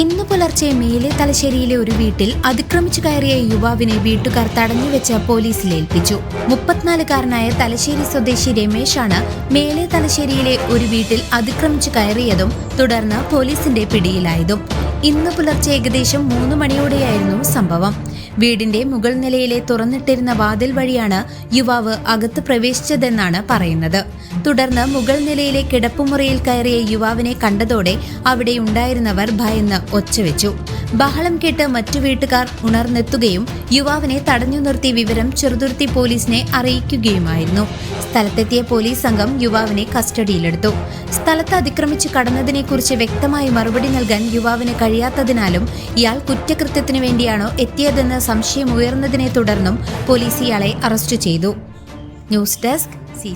ഇന്നു പുലർച്ചെ മേലെ തലശ്ശേരിയിലെ ഒരു വീട്ടിൽ അതിക്രമിച്ചു കയറിയ യുവാവിനെ വീട്ടുകാർ തടഞ്ഞുവെച്ച് പോലീസിൽ ഏൽപ്പിച്ചു. മുപ്പത്തിനാലുകാരനായ തലശ്ശേരി സ്വദേശി രമേശാണ് മേലെ തലശ്ശേരിയിലെ ഒരു വീട്ടിൽ അതിക്രമിച്ചു കയറിയതും തുടർന്ന് പോലീസിന്റെ പിടിയിലായതും. ഇന്ന് പുലർച്ചെ ഏകദേശം മൂന്ന് മണിയോടെയായിരുന്നു സംഭവം. വീടിന്റെ മുകൾ നിലയിലെ തുറന്നിട്ടിരുന്ന വാതിൽ വഴിയാണ് യുവാവ് അകത്ത് പ്രവേശിച്ചതെന്നാണ് പറയുന്നത്. തുടർന്ന് മുകൾ നിലയിലെ കിടപ്പുമുറിയിൽ കയറിയ യുവാവിനെ കണ്ടതോടെ അവിടെ ഉണ്ടായിരുന്നവർ ഭയന്ന് ഒച്ചവെച്ചു. ബഹളം കേട്ട് മറ്റു വീട്ടുകാർ ഉണർന്നെത്തുകയും യുവാവിനെ തടഞ്ഞു നിർത്തി വിവരം ചെറുതുരുത്തി പോലീസിനെ അറിയിക്കുകയുമായിരുന്നു. സ്ഥലത്തെത്തിയ പോലീസ് സംഘം യുവാവിനെ കസ്റ്റഡിയിലെടുത്തു. സ്ഥലത്ത് അതിക്രമിച്ച് കടന്നതിനെക്കുറിച്ച് വ്യക്തമായി മറുപടി നൽകാൻ യുവാവിന് കഴിയാത്തതിനാലും ഇയാൾ കുറ്റകൃത്യത്തിനു വേണ്ടിയാണോ എത്തിയതെന്ന് സംശയമുയർന്നതിനെ തുടർന്നും പോലീസ് ഇയാളെ അറസ്റ്റ് ചെയ്തു. News desk C.